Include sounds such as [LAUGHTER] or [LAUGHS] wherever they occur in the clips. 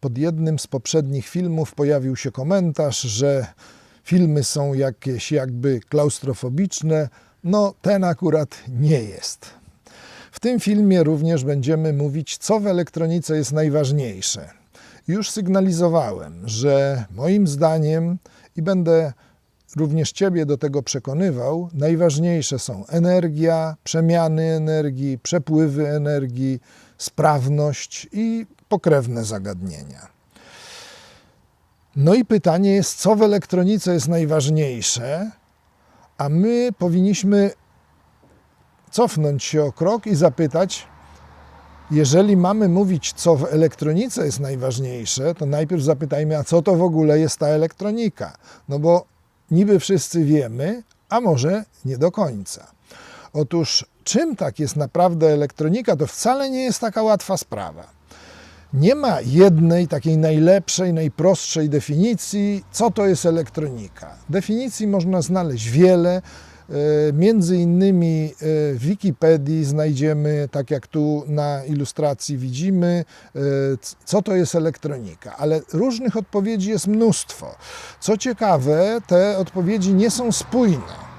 pod jednym z poprzednich filmów pojawił się komentarz, że filmy są jakieś jakby klaustrofobiczne. No, ten akurat nie jest. W tym filmie również będziemy mówić, co w elektronice jest najważniejsze. Już sygnalizowałem, że moim zdaniem i będę również Ciebie do tego przekonywał, najważniejsze są energia, przemiany energii, przepływy energii, sprawność i pokrewne zagadnienia. No i pytanie jest, co w elektronice jest najważniejsze, a my powinniśmy cofnąć się o krok i zapytać, jeżeli mamy mówić, co w elektronice jest najważniejsze, to najpierw zapytajmy, a co to w ogóle jest ta elektronika? No bo niby wszyscy wiemy, a może nie do końca. Otóż, czym tak jest naprawdę elektronika, to wcale nie jest taka łatwa sprawa. Nie ma jednej takiej najlepszej, najprostszej definicji, co to jest elektronika. Definicji można znaleźć wiele. E, Między innymi e, w Wikipedii znajdziemy, tak jak tu na ilustracji widzimy, e, co to jest elektronika, ale różnych odpowiedzi jest mnóstwo. Co ciekawe, te odpowiedzi nie są spójne.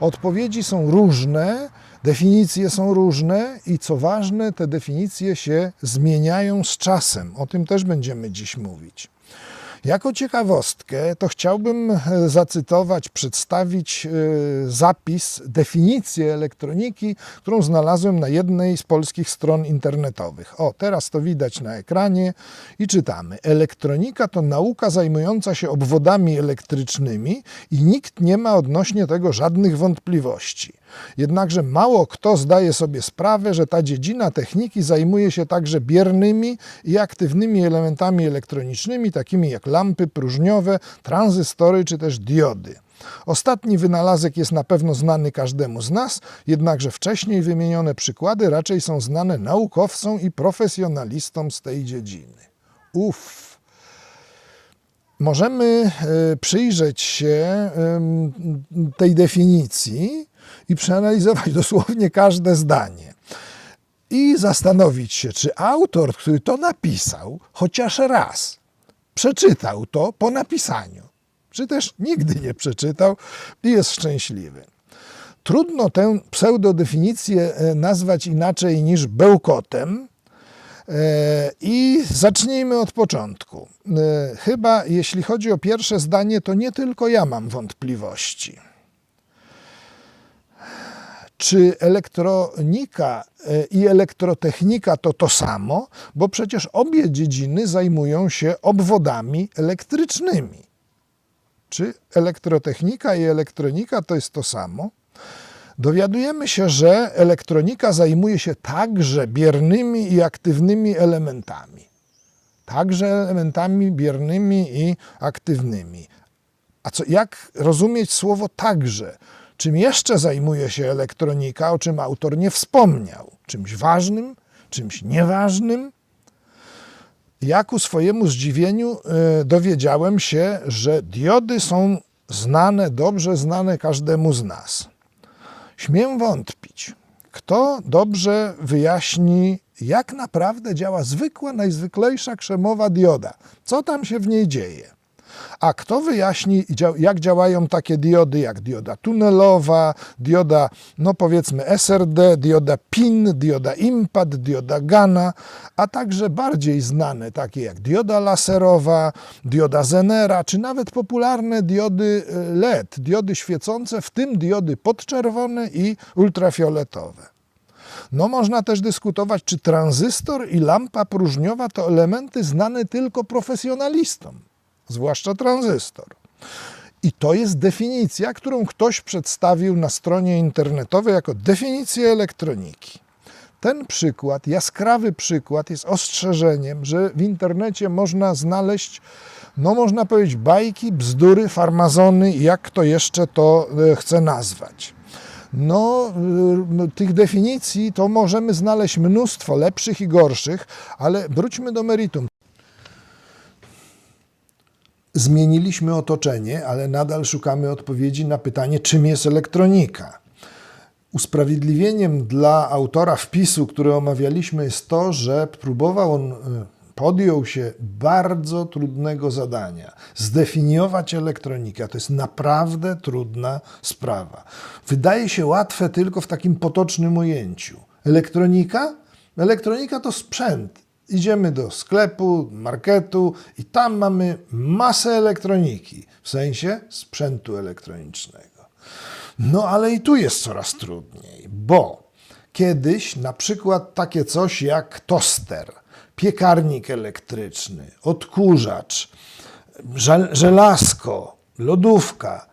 Odpowiedzi są różne, definicje są różne i co ważne, te definicje się zmieniają z czasem. O tym też będziemy dziś mówić. Jako ciekawostkę to chciałbym e, zacytować, przedstawić e, zapis, definicję elektroniki, którą znalazłem na jednej z polskich stron internetowych. O, teraz to widać na ekranie i czytamy. Elektronika to nauka zajmująca się obwodami elektrycznymi i nikt nie ma odnośnie tego żadnych wątpliwości. Jednakże mało kto zdaje sobie sprawę, że ta dziedzina techniki zajmuje się także biernymi i aktywnymi elementami elektronicznymi, takimi jak lampy próżniowe, tranzystory czy też diody. Ostatni wynalazek jest na pewno znany każdemu z nas, jednakże wcześniej wymienione przykłady raczej są znane naukowcom i profesjonalistom z tej dziedziny. Uff. Możemy e, przyjrzeć się tej definicji i przeanalizować [LAUGHS] dosłownie każde zdanie. I zastanowić się, czy autor, który to napisał, chociaż raz przeczytał to po napisaniu, czy też nigdy nie przeczytał i jest szczęśliwy. Trudno tę pseudodefinicję e, nazwać inaczej niż bełkotem. E, I zacznijmy od początku. E, Chyba jeśli chodzi o pierwsze zdanie, to nie tylko ja mam wątpliwości. Czy elektronika e, i elektrotechnika to to samo? Bo przecież obie dziedziny zajmują się obwodami elektrycznymi. Czy elektrotechnika i elektronika to jest to samo? Dowiadujemy się, że elektronika zajmuje się także biernymi i aktywnymi elementami. Także elementami biernymi i aktywnymi. A co, jak rozumieć słowo także? Czym jeszcze zajmuje się elektronika, o czym autor nie wspomniał? Czymś ważnym, czymś nieważnym? Ja ku swojemu zdziwieniu e, dowiedziałem się, że diody są znane, dobrze znane każdemu z nas. Śmiem wątpić, kto dobrze wyjaśni, jak naprawdę działa zwykła, najzwyklejsza krzemowa dioda. Co tam się w niej dzieje? A kto wyjaśni, jak działają takie diody, jak dioda tunelowa, dioda, no powiedzmy SRD, dioda PIN, dioda IMPAD, dioda GANA, a także bardziej znane, takie jak dioda laserowa, dioda Zenera, czy nawet popularne diody y, LED, diody świecące, w tym diody podczerwone i ultrafioletowe. No można też dyskutować, czy tranzystor i lampa próżniowa to elementy znane tylko profesjonalistom, zwłaszcza tranzystor. I to jest definicja, którą ktoś przedstawił na stronie internetowej jako definicję elektroniki. Ten przykład, jaskrawy przykład, jest ostrzeżeniem, że w internecie można znaleźć, no można powiedzieć, bajki, bzdury, farmazony, jak kto jeszcze to e, chce nazwać. No, y, tych definicji to możemy znaleźć mnóstwo lepszych i gorszych, ale wróćmy do meritum. Zmieniliśmy otoczenie, ale nadal szukamy odpowiedzi na pytanie, czym jest elektronika. Usprawiedliwieniem dla autora wpisu, który omawialiśmy, jest to, że próbował on y, podjął się bardzo trudnego zadania. Zdefiniować elektronikę to jest naprawdę trudna sprawa. Wydaje się łatwe tylko w takim potocznym ujęciu. Elektronika? Elektronika to sprzęt. Idziemy do sklepu, marketu i tam mamy masę elektroniki, w sensie sprzętu elektronicznego. No ale i tu jest coraz trudniej, bo kiedyś na przykład takie coś jak toster, piekarnik elektryczny, odkurzacz, żel- żelazko, lodówka,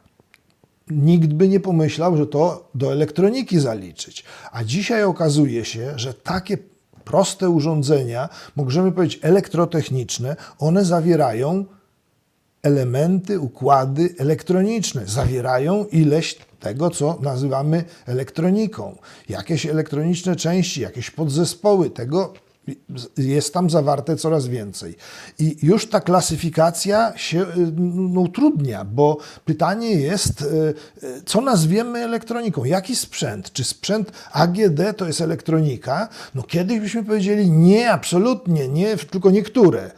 nikt by nie pomyślał, że to do elektroniki zaliczyć. A dzisiaj okazuje się, że takie proste urządzenia, możemy powiedzieć elektrotechniczne, one zawierają elementy, układy elektroniczne, zawierają ileś tego, co nazywamy elektroniką. Jakieś elektroniczne części, jakieś podzespoły, tego jest tam zawarte coraz więcej. I już ta klasyfikacja się no, utrudnia, bo pytanie jest, y, y, co nazwiemy elektroniką? Jaki sprzęt? Czy sprzęt AGD to jest elektronika? No kiedyś byśmy powiedzieli nie, absolutnie nie, tylko niektóre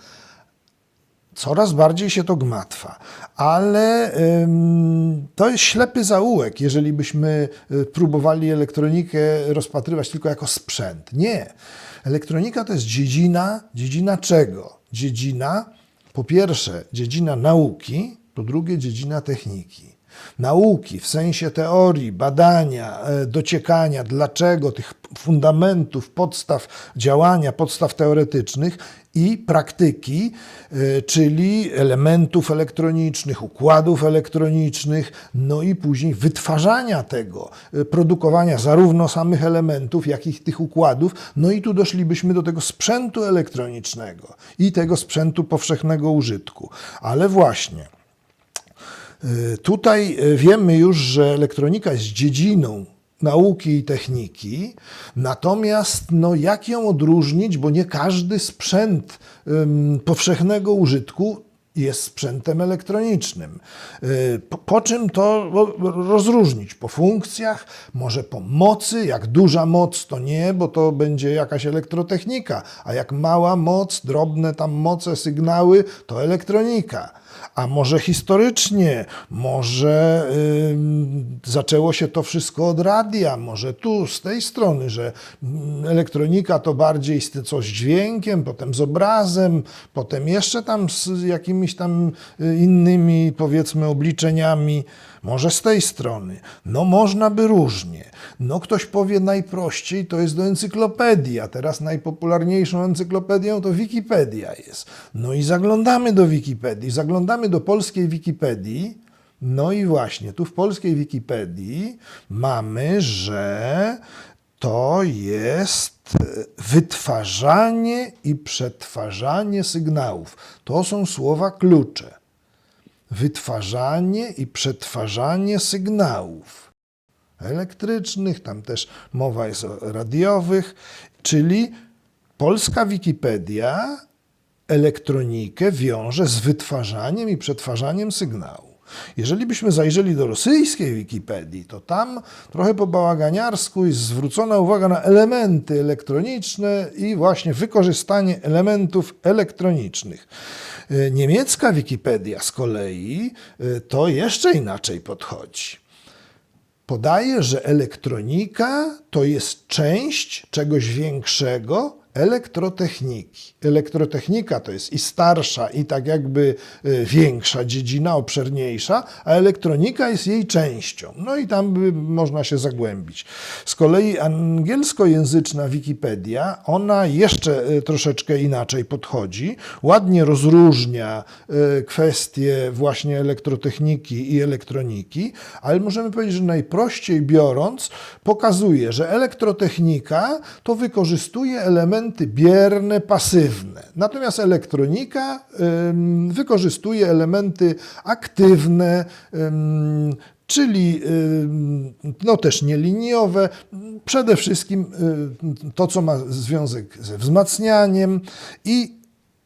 coraz bardziej się to gmatwa. Ale ym, to jest ślepy zaułek, jeżeli byśmy próbowali elektronikę rozpatrywać tylko jako sprzęt. Nie. Elektronika to jest dziedzina, dziedzina czego? Dziedzina, po pierwsze, dziedzina nauki, po drugie, dziedzina techniki. Nauki w sensie teorii, badania, e, dociekania, dlaczego tych fundamentów, podstaw działania, podstaw teoretycznych i praktyki, e, czyli elementów elektronicznych, układów elektronicznych, no i później wytwarzania tego, e, produkowania zarówno samych elementów, jak i tych układów. No i tu doszlibyśmy do tego sprzętu elektronicznego i tego sprzętu powszechnego użytku. Ale właśnie. Y, Tutaj y, wiemy już, że elektronika jest dziedziną nauki i techniki, natomiast no, jak ją odróżnić, bo nie każdy sprzęt ym, powszechnego użytku jest sprzętem elektronicznym. Y, Po, po czym to ro- rozróżnić? Po funkcjach, może po mocy, jak duża moc to nie, bo to będzie jakaś elektrotechnika, a jak mała moc, drobne tam moce, sygnały, to elektronika. A może historycznie, może ym, zaczęło się to wszystko od radia, może tu, z tej strony, że mm, elektronika to bardziej z coś dźwiękiem, potem z obrazem, potem jeszcze tam z jakimiś tam y, innymi, powiedzmy, obliczeniami. Może z tej strony. No można by różnie. No ktoś powie najprościej, to jest do encyklopedii, a teraz najpopularniejszą encyklopedią to Wikipedia jest. No i zaglądamy do Wikipedii, zaglądamy do polskiej Wikipedii. No i właśnie, tu w polskiej Wikipedii mamy, że to jest e, wytwarzanie i przetwarzanie sygnałów. To są słowa klucze wytwarzanie i przetwarzanie sygnałów elektrycznych, tam też mowa jest o radiowych, czyli polska Wikipedia elektronikę wiąże z wytwarzaniem i przetwarzaniem sygnału. Jeżeli byśmy zajrzeli do rosyjskiej Wikipedii, to tam trochę po bałaganiarsku jest zwrócona uwaga na elementy elektroniczne i właśnie wykorzystanie elementów elektronicznych. Y, Niemiecka Wikipedia z kolei y, to jeszcze inaczej podchodzi podaje, że elektronika to jest część czegoś większego elektrotechniki. Elektrotechnika to jest i starsza, i tak jakby y, większa dziedzina, obszerniejsza, a elektronika jest jej częścią. No i tam by można się zagłębić. Z kolei angielskojęzyczna Wikipedia, ona jeszcze y, troszeczkę inaczej podchodzi, ładnie rozróżnia y, kwestie właśnie elektrotechniki i elektroniki, ale możemy powiedzieć, że najprościej biorąc, pokazuje, że elektrotechnika to wykorzystuje elementy bierne, pasywne. Natomiast elektronika wykorzystuje elementy aktywne, czyli no też nieliniowe, przede wszystkim y, to, co ma związek ze wzmacnianiem i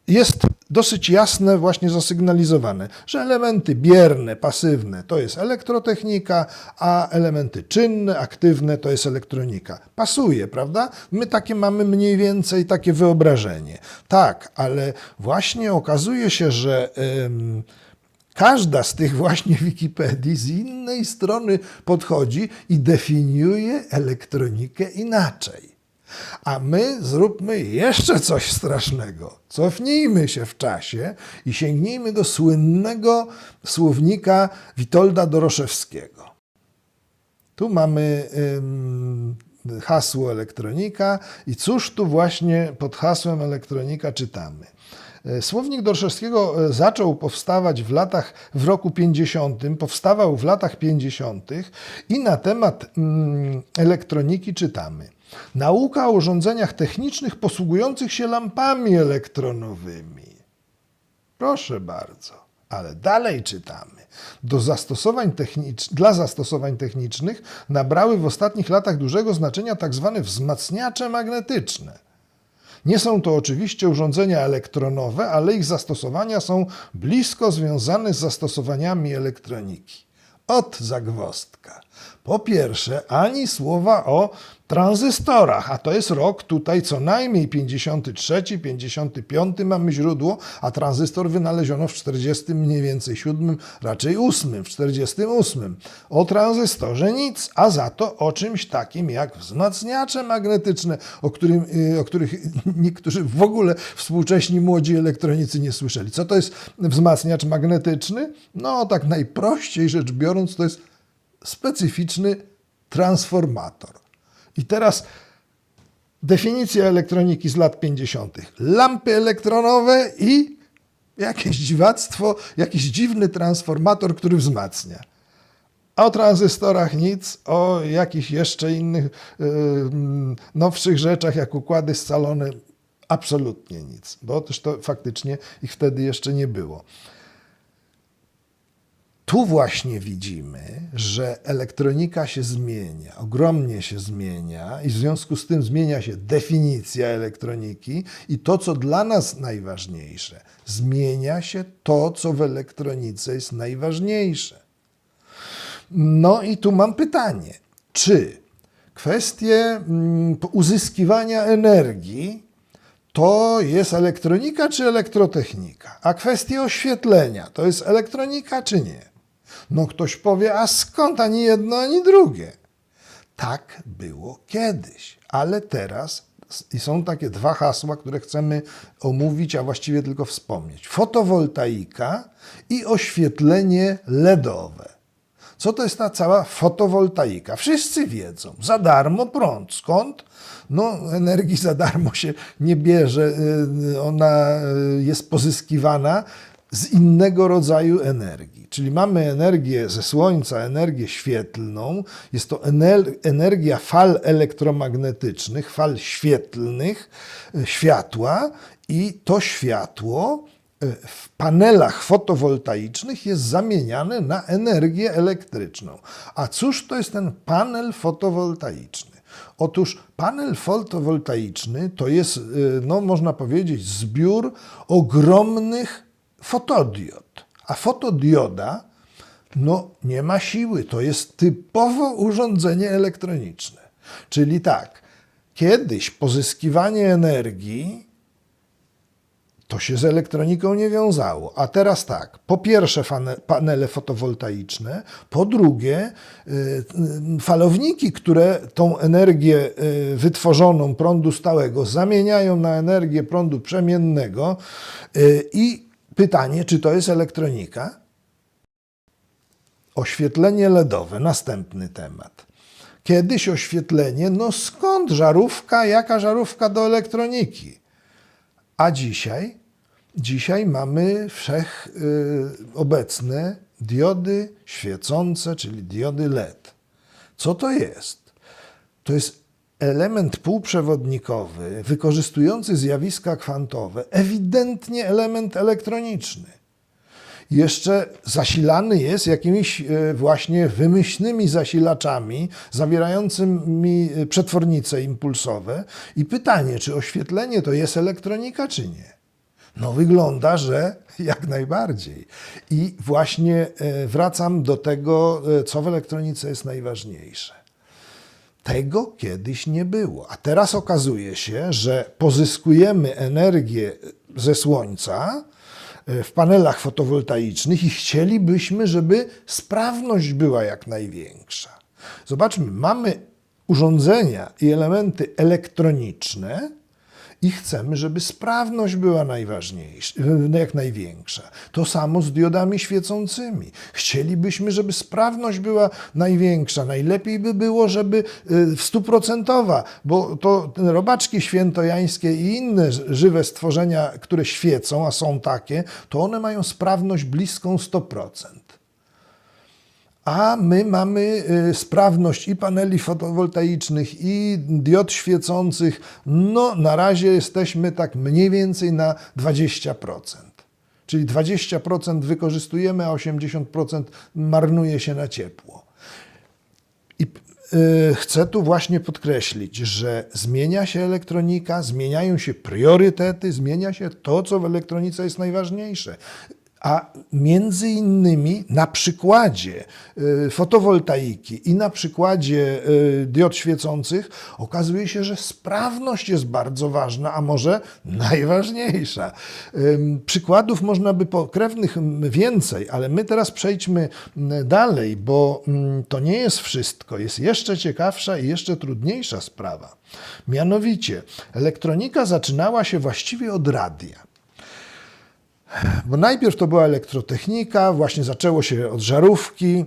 jest dosyć jasne, właśnie zasygnalizowane, że elementy bierne, pasywne to jest elektrotechnika, a elementy czynne, aktywne to jest elektronika. Pasuje, prawda? My takie mamy mniej więcej takie wyobrażenie. Tak, ale właśnie okazuje się, że. Każda z tych właśnie [LAUGHS] Wikipedii z innej strony podchodzi i definiuje elektronikę inaczej. A my zróbmy jeszcze coś strasznego. Cofnijmy się w czasie i sięgnijmy do słynnego słownika Witolda Doroszewskiego. Tu mamy ym, hasło elektronika i cóż tu właśnie pod hasłem elektronika czytamy. E, Słownik Dorszewskiego e, zaczął powstawać w latach, w roku 50, powstawał w latach 50 i na temat mm, elektroniki czytamy. Nauka o urządzeniach technicznych posługujących się lampami elektronowymi. Proszę bardzo. Ale dalej czytamy. Do zastosowań technicz- dla zastosowań technicznych nabrały w ostatnich latach dużego znaczenia tzw. wzmacniacze magnetyczne. Nie są to oczywiście urządzenia elektronowe, ale ich zastosowania są blisko związane z zastosowaniami elektroniki. Od zagwostka. Po pierwsze, ani słowa o tranzystorach, a to jest rok tutaj co najmniej 53, 55 mamy źródło, a tranzystor wynaleziono w 40 mniej więcej 7, raczej 8, w 48. O tranzystorze nic, a za to o czymś takim jak wzmacniacze magnetyczne, o, którym, y, o których [LAUGHS] niektórzy w ogóle współcześni młodzi elektronicy nie słyszeli. Co to jest wzmacniacz magnetyczny? No tak najprościej rzecz biorąc to jest specyficzny transformator. I teraz definicja elektroniki z lat 50. Lampy elektronowe i jakieś dziwactwo, jakiś dziwny transformator, który wzmacnia. O tranzystorach nic, o jakichś jeszcze innych yy, nowszych rzeczach, jak układy scalone, absolutnie nic, bo też to faktycznie ich wtedy jeszcze nie było. Tu właśnie widzimy, że elektronika się zmienia, ogromnie się zmienia, i w związku z tym zmienia się definicja elektroniki, i to, co dla nas najważniejsze, zmienia się to, co w elektronice jest najważniejsze. No i tu mam pytanie, czy kwestie mm, uzyskiwania energii to jest elektronika czy elektrotechnika? A kwestie oświetlenia to jest elektronika czy nie? No ktoś powie, a skąd ani jedno, ani drugie? Tak było kiedyś, ale teraz i są takie dwa hasła, które chcemy omówić, a właściwie tylko wspomnieć. Fotowoltaika i oświetlenie LEDowe. Co to jest ta cała fotowoltaika? Wszyscy wiedzą. Za darmo prąd. Skąd? No, energii za darmo się nie bierze. y, Ona y, jest pozyskiwana z innego rodzaju energii. Czyli mamy energię ze Słońca, energię świetlną. Jest to ener- energia fal elektromagnetycznych, fal świetlnych, y, światła i to światło y, w panelach fotowoltaicznych jest zamieniane na energię elektryczną. A cóż to jest ten panel fotowoltaiczny? Otóż panel fotowoltaiczny to jest, y, no można powiedzieć, zbiór ogromnych fotodiod. A fotodioda no, nie ma siły, to jest typowo urządzenie elektroniczne. Czyli tak, kiedyś pozyskiwanie energii to się z elektroniką nie wiązało. A teraz tak, po pierwsze panele fotowoltaiczne, po drugie y, falowniki, które tą energię y, wytworzoną prądu stałego zamieniają na energię prądu przemiennego y, i pytanie, czy to jest elektronika? Oświetlenie LEDowe, następny temat. Kiedyś oświetlenie, no skąd żarówka, jaka żarówka do elektroniki? A dzisiaj? Dzisiaj mamy wszechobecne diody świecące, czyli diody LED. Co to jest? To jest element półprzewodnikowy wykorzystujący zjawiska kwantowe, ewidentnie element elektroniczny. Jeszcze zasilany jest jakimiś e, właśnie wymyślnymi zasilaczami zawierającymi e, przetwornice impulsowe. I pytanie, czy oświetlenie to jest elektronika, czy nie? No wygląda, że [LAUGHS] jak najbardziej. I właśnie e, wracam do tego, co w elektronice jest najważniejsze. Tego kiedyś nie było. A teraz okazuje się, że pozyskujemy energię ze słońca e, w panelach fotowoltaicznych i chcielibyśmy, żeby sprawność była jak największa. Zobaczmy, mamy urządzenia i elementy elektroniczne, i chcemy, żeby sprawność była najważniejsza, jak największa. To samo z diodami świecącymi. Chcielibyśmy, żeby sprawność była największa. Najlepiej by było, żeby y, stuprocentowa, bo to te robaczki świętojańskie i inne żywe stworzenia, które świecą, a są takie, to one mają sprawność bliską 100% a my mamy y, sprawność i paneli fotowoltaicznych, i diod świecących. No, na razie jesteśmy tak mniej więcej na 20%. Czyli 20% wykorzystujemy, a 80% marnuje się na ciepło. I y, chcę tu właśnie podkreślić, że zmienia się elektronika, zmieniają się priorytety, zmienia się to, co w elektronice jest najważniejsze. A między innymi na przykładzie y, fotowoltaiki i na przykładzie y, diod świecących okazuje się, że sprawność jest bardzo ważna, a może najważniejsza. Przykładów można by pokrewnych więcej, ale my teraz przejdźmy dalej, bo to nie jest wszystko. Jest jeszcze ciekawsza i jeszcze trudniejsza sprawa. Mianowicie, elektronika zaczynała się właściwie od radia. Bo najpierw to była elektrotechnika, właśnie zaczęło się od żarówki,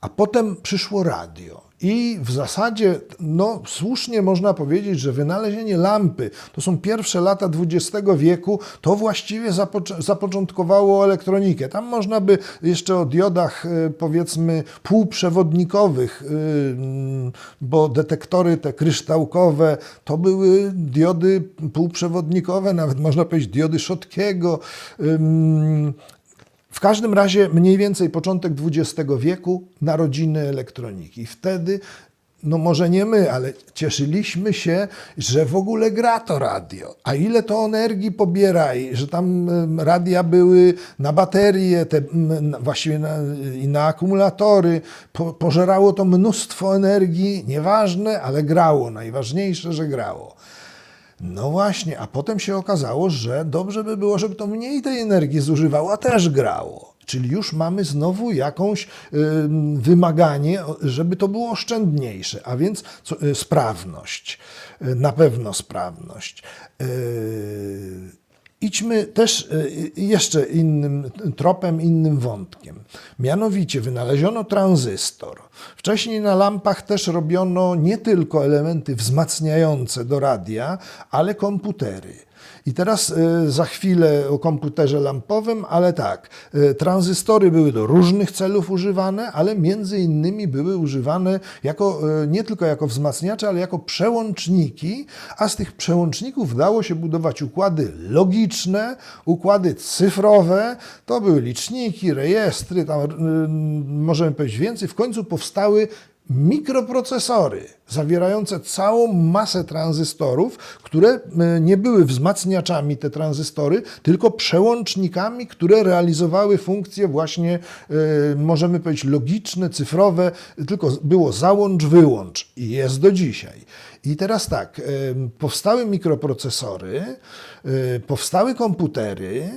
a potem przyszło radio. I w zasadzie, no słusznie można powiedzieć, że wynalezienie lampy, to są pierwsze lata XX wieku, to właściwie zapoczę- zapoczątkowało elektronikę. Tam można by jeszcze o diodach, y, powiedzmy, półprzewodnikowych, mm, bo detektory te kryształkowe, to były diody półprzewodnikowe, nawet można powiedzieć diody Schotkiego. W każdym razie mniej więcej początek XX wieku narodziny elektroniki. Wtedy, no może nie my, ale cieszyliśmy się, że w ogóle gra to radio. A ile to energii pobiera i że tam radia były na baterie, te, właściwie na, i na akumulatory. Po, pożerało to mnóstwo energii, nieważne, ale grało. Najważniejsze, że grało. No właśnie, a potem się okazało, że dobrze by było, żeby to mniej tej energii zużywało, a też grało. Czyli już mamy znowu jakąś ym, wymaganie, żeby to było oszczędniejsze, a więc co, y, sprawność, y, na pewno sprawność. Yy, Idźmy też y, jeszcze innym tropem, innym wątkiem. Mianowicie wynaleziono tranzystor. Wcześniej na lampach też robiono nie tylko elementy wzmacniające do radia, ale komputery. I teraz y, za chwilę o komputerze lampowym, ale tak, y, tranzystory były do różnych celów używane, ale między innymi były używane jako, y, nie tylko jako wzmacniacze, ale jako przełączniki, a z tych przełączników dało się budować układy logiczne, układy cyfrowe, to były liczniki, rejestry, tam możemy powiedzieć więcej. W końcu powstały mikroprocesory zawierające całą masę tranzystorów, które e, nie były wzmacniaczami te tranzystory, tylko przełącznikami, które realizowały funkcje właśnie, e, możemy powiedzieć, logiczne, cyfrowe, tylko było załącz, wyłącz i jest do dzisiaj. I teraz tak, e, powstały mikroprocesory, powstały komputery,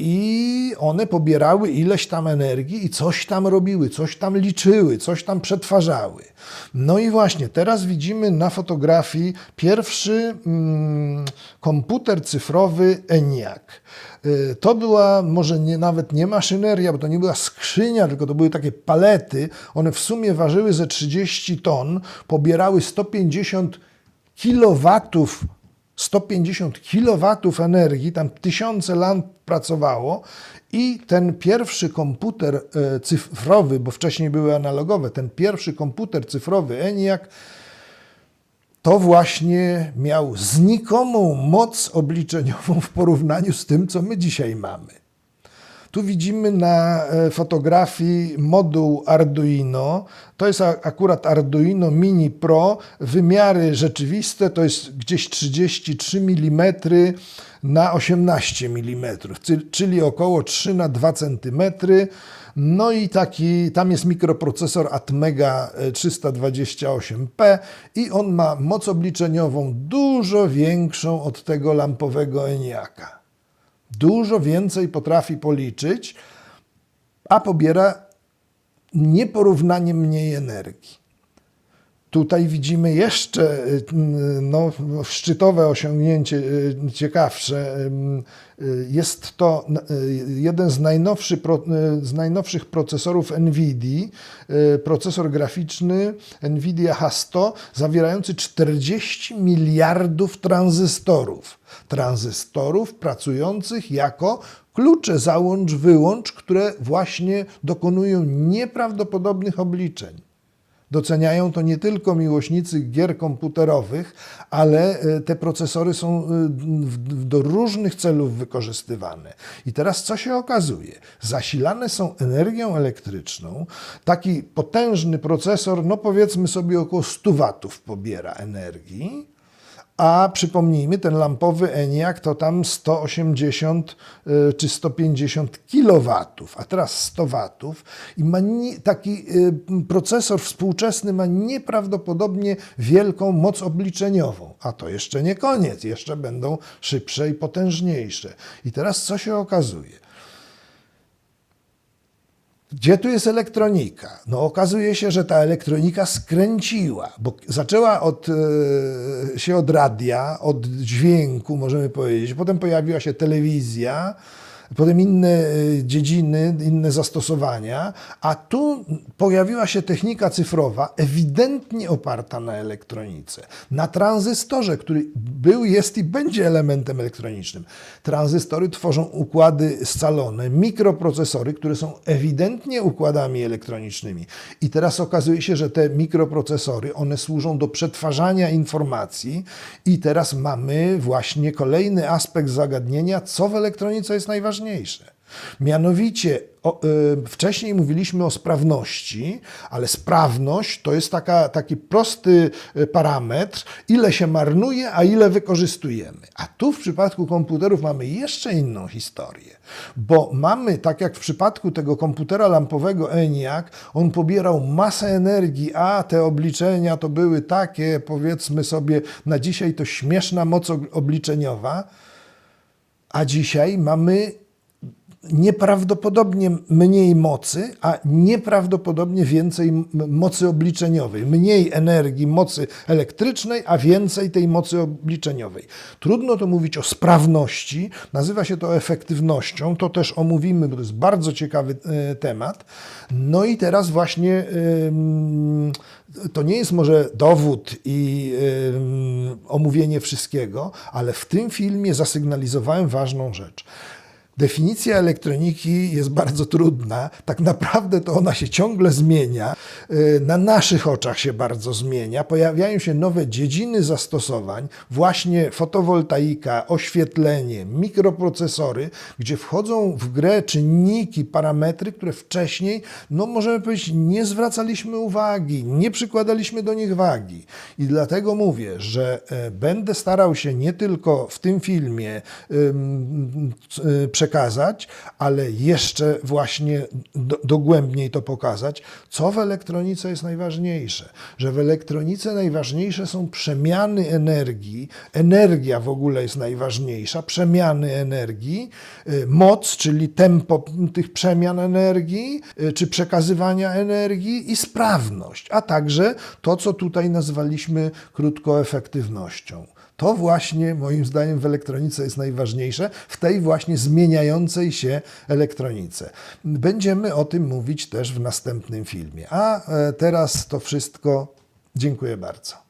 i one pobierały ileś tam energii i coś tam robiły, coś tam liczyły, coś tam przetwarzały. No i właśnie teraz widzimy na fotografii pierwszy mm, komputer cyfrowy ENIAC. Y, To była może nie, nawet nie maszyneria, bo to nie była skrzynia, tylko to były takie palety. One w sumie ważyły ze 30 ton, pobierały 150 kilowatów 150 kW energii, tam tysiące lamp pracowało i ten pierwszy komputer e, cyfrowy, bo wcześniej były analogowe, ten pierwszy komputer cyfrowy ENIAC to właśnie miał znikomą moc obliczeniową w porównaniu z tym, co my dzisiaj mamy. Tu widzimy na e, fotografii moduł Arduino. To jest akurat Arduino Mini Pro. Wymiary rzeczywiste to jest gdzieś 33 mm na 18 mm, czyli około 3 na 2 cm. No i taki, tam jest mikroprocesor Atmega e, 328P i on ma moc obliczeniową dużo większą od tego lampowego ENIACa. Dużo więcej potrafi policzyć, a pobiera nieporównanie mniej energii. Tutaj widzimy jeszcze y, no, szczytowe osiągnięcie, y, ciekawsze. Y, Jest to jeden z, najnowszy, z najnowszych procesorów NVIDIA, procesor graficzny NVIDIA H100, zawierający 40 miliardów tranzystorów. Tranzystorów pracujących jako klucze załącz-wyłącz, które właśnie dokonują nieprawdopodobnych obliczeń. Doceniają to nie tylko miłośnicy gier komputerowych, ale e, te procesory są e, do różnych celów wykorzystywane. I teraz co się okazuje? Zasilane są energią elektryczną. Taki potężny procesor, no powiedzmy sobie około 100 watów pobiera energii. A przypomnijmy, ten lampowy ENIAC to tam 180 y, czy 150 kilowatów, a teraz 100 watów i ma nie, taki y, procesor współczesny ma nieprawdopodobnie wielką moc obliczeniową. A to jeszcze nie koniec, jeszcze będą szybsze i potężniejsze. I teraz co się okazuje? Gdzie tu jest elektronika? No okazuje się, że ta elektronika skręciła, bo zaczęła od, e, się od radia, od dźwięku, możemy powiedzieć. Potem pojawiła się telewizja, potem inne e, dziedziny, inne zastosowania, a tu pojawiła się technika cyfrowa, ewidentnie oparta na elektronice, na tranzystorze, który był, jest i będzie elementem elektronicznym. Tranzystory tworzą układy scalone, mikroprocesory, które są ewidentnie układami elektronicznymi. I teraz okazuje się, że te mikroprocesory, one służą do przetwarzania informacji i teraz mamy właśnie kolejny aspekt zagadnienia, co w elektronice jest najważniejsze. Mianowicie, o, y, wcześniej mówiliśmy o sprawności, ale sprawność to jest taka, taki prosty y, parametr, ile się marnuje, a ile wykorzystujemy. A tu w przypadku komputerów mamy jeszcze inną historię, bo mamy, tak jak w przypadku tego komputera lampowego ENIAC, on pobierał masę energii, a te obliczenia to były takie, powiedzmy sobie, na dzisiaj to śmieszna moc ob- obliczeniowa, a dzisiaj mamy nieprawdopodobnie mniej mocy, a nieprawdopodobnie więcej mocy obliczeniowej. Mniej energii, mocy elektrycznej, a więcej tej mocy obliczeniowej. Trudno to mówić o sprawności, nazywa się to efektywnością, to też omówimy, bo to jest bardzo ciekawy e, temat. No i teraz właśnie to nie jest może dowód i omówienie wszystkiego, ale w tym filmie zasygnalizowałem ważną rzecz. Definicja elektroniki jest bardzo trudna. Tak naprawdę to ona się ciągle zmienia. Yy, Na naszych oczach się bardzo zmienia. Pojawiają się nowe dziedziny zastosowań, właśnie fotowoltaika, oświetlenie, mikroprocesory, gdzie wchodzą w grę czynniki, parametry, które wcześniej, no możemy powiedzieć, nie zwracaliśmy uwagi, nie przykładaliśmy do nich wagi. I dlatego mówię, że e, będę starał się nie tylko w tym filmie y, przekazać, ale jeszcze właśnie do, dogłębniej to pokazać, co w elektronice jest najważniejsze. Że w elektronice najważniejsze są przemiany energii, energia w ogóle jest najważniejsza, przemiany energii, y, moc, czyli tempo tych przemian energii, y, czy przekazywania energii i sprawność, a także to, co tutaj nazwaliśmy krótko efektywnością. To właśnie moim zdaniem w elektronice jest najważniejsze, w tej właśnie zmieniającej się elektronice. Będziemy o tym mówić też w następnym filmie. A e, teraz to wszystko. Dziękuję bardzo.